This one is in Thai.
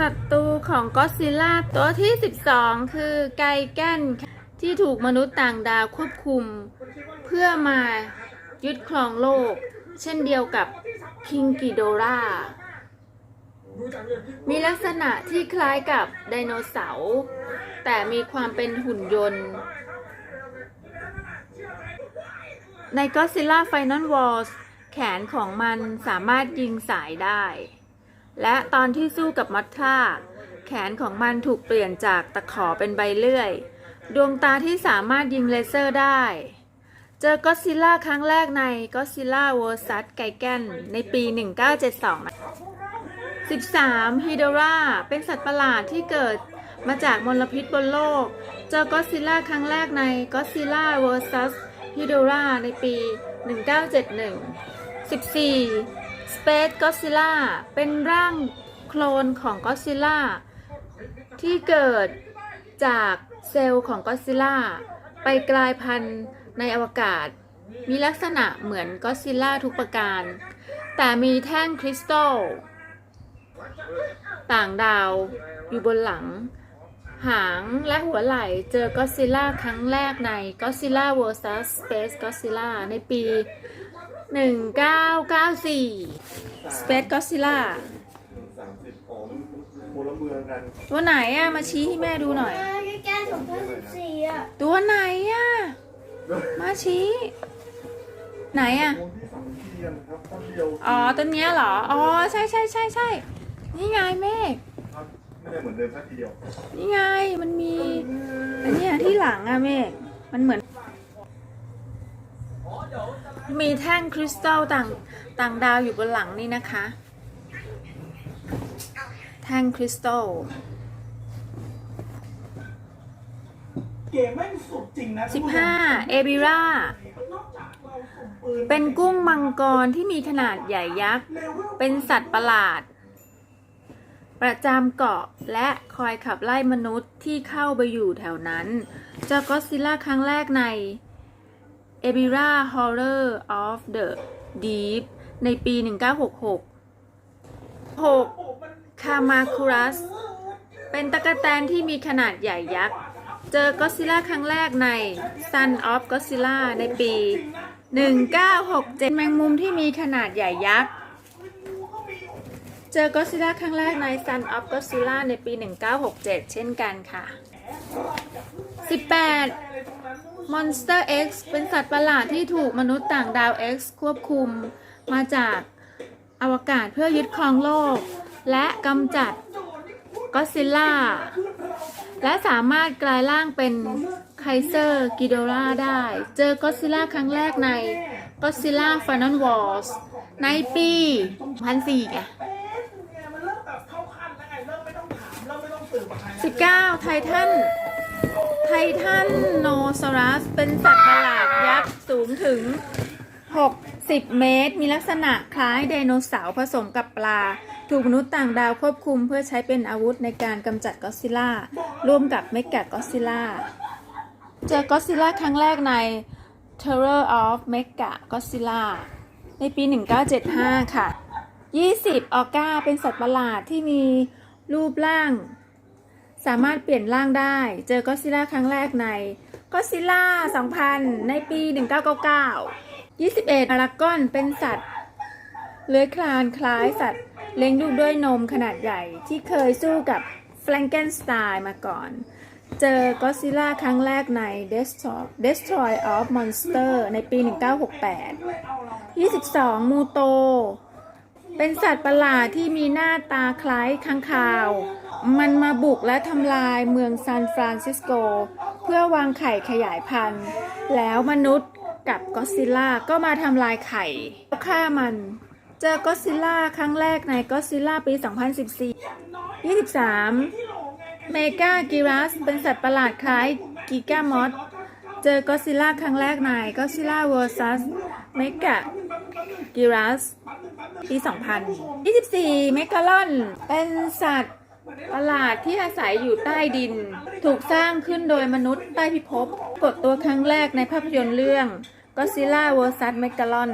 ศัตรูของก็อดซิลล่าตัวที่ 12 คือไกแกนที่ถูกมนุษย์ต่างดาวควบคุม เพื่อมายึดครองโลก เช่นเดียวกับคิงกิโดรามีลักษณะที่คล้ายกับไดโนเสาร์แต่มีความเป็นหุ่นยนต์ ใน Godzilla Final Wars แขนของมันสามารถยิงสายได้ และตอนที่สู้กับมัทธาแขนของมันถูกเปลี่ยนจากตะขอเป็นใบเลื่อย ดวงตาที่สามารถยิงเลเซอร์ได้ เจอก็ซิล่าครั้งแรกใน Godzilla vs. ไกแกนในปี 1972นะ 13. ฮิโดราเป็นสัตว์ประหลาดที่เกิดมาจากมลพิษบนโลก เจอก็ซิล่าครั้งแรกใน Godzilla vs. ฮิโดราในปี 1971 14. Space Godzilla เป็นร่างโคลนของก็ซิล่าที่เกิดจากเซลล์ของก็ซิล่าไปกลายพันธุ์ในอวกาศ มีลักษณะเหมือนก็ซิล่าทุกประการ แต่มีแท่งคริสตัลต่างดาวอยู่บนหลัง หางและหัวไหล่เจอก็ซิล่าครั้งแรกใน Godzilla vs Space Godzilla ในปี 1994 Space Godzilla สามสิบของพลเมืองกันตัวไหนอะมาชี้ให้แม่ดูหน่อย แก้สองพันสิบสี่อะตัวไหนอะมาชี้ ไหนอะวงที่สองเทียนครับต้นเดียวอ๋อต้นเนี้ยเหรอ อ๋อ ใช่ใช่ใช่ใช่นี่ไงเมฆครับไม่ได้เหมือนเดิมสักทีเดียวนี่ไงมันมี อันเนี้ยที่หลังอะเมฆมันเหมือน มีแท่งคริสตัลต่างต่างดาวอยู่บนหลังนี่นะคะ แท่งคริสตัลเกมแม่งสุดจริงนะ15เอบิรานอกจากเราส่งปืนเป็นกุ้งมังกรที่มีขนาดใหญ่ยักษ์เลเวลเป็นสัตว์ประหลาด ประจำเกาะและคอยขับไล่มนุษย์ที่เข้าไปอยู่แถวนั้น เจอก็อดซิลล่าครั้งแรกใน e b i r a Horror of the Deep ในปี 1966 6. คามาคุรัส เป็นตะกะแตนที่มีขนาดใหญ่ยักษ์ เจอก็อดซิล่าครั้งแรกใน Son of Godzilla ในปี 1967 แมงมุมที่มีขนาดใหญ่ยักษ์ เจอก็อดซิล่าครั้งแรกใน Son of Godzilla ในปี 1967 เช่นกันค่ะ 18. Monster X เป็นสัตว์ประหลาดที่ถูกมนุษย์ต่างดาว X ควบคุมมาจากอวกาศเพื่อยึดครองโลก และกำจัดก็ซิลล่า และสามารถกลายร่างเป็นไคเซอร์กิโดราได้ เจอก็ซิลล่าครั้งแรกในก็ซิลล่าฟ i น a l Wars ในปี2004ไงเก้าไงเริ่มไม่ต้องถามเริ่มไม่ต้องสืบอะไรนะ19 ไททัน ททันโนซอรัส เป็นสัตว์ประหลาดยักษ์สูงถึง 60 เมตร มีลักษณะคล้ายไดโนเสาร์ผสมกับปลา ถูกมนุษย์ต่างดาวควบคุมเพื่อใช้เป็นอาวุธในการกำจัดก็อดซิล่า ร่วมกับเมกะก็อดซิล่า เจอก็อดซิลล่าครั้งแรกใน Terror of Mega Godzilla ในปี 1975 ค่ะ 20 ออก้าเป็นสัตว์ประหลาดที่มีรูปร่าง สามารถเปลี่ยนร่างได้ เจอก็ซิล่าครั้งแรกในก็ซิล่า 2000 ในปี 1999 21อารากอนเป็นสัตว์ เลื้อยคลานคล้ายสัตว์เลี้ยงลูกด้วยนมขนาดใหญ่ที่เคยสู้กับแฟรงเกนสไตน์มาก่อน เจอก็ซิลล่าครั้งแรกใน Destroy, Destroy of Monster ในปี 1968 22 มูโต เป็นสัตว์ประหลาดที่มีหน้าตาคล้ายค้างคาว มันมาบุกและทำลายเมืองซานฟรานซิสโก เพื่อวางไข่ขยายพันธุ์ แล้วมนุษย์กับก็อดซิลล่าก็มาทำลายไข่แล้วฆ่ามัน เจอก็อดซิลล่าครั้งแรกในก็อดซิลล่าปี 2014 23 เมกากิรัส เป็นสัตว์ประหลาดคล้ายกิกามอสเจอก็อดซิลล่าครั้งแรกในก็อดซิลล่า vs เมกากิรัสปี 2024 เมกาลอน เป็นสัตว์ ประหลาดที่อาศัยอยู่ใต้ดิน ถูกสร้างขึ้นโดยมนุษย์ใต้พิภพ กดตัวครั้งแรกในภาพยนตร์เรื่อง Godzilla vs Megalon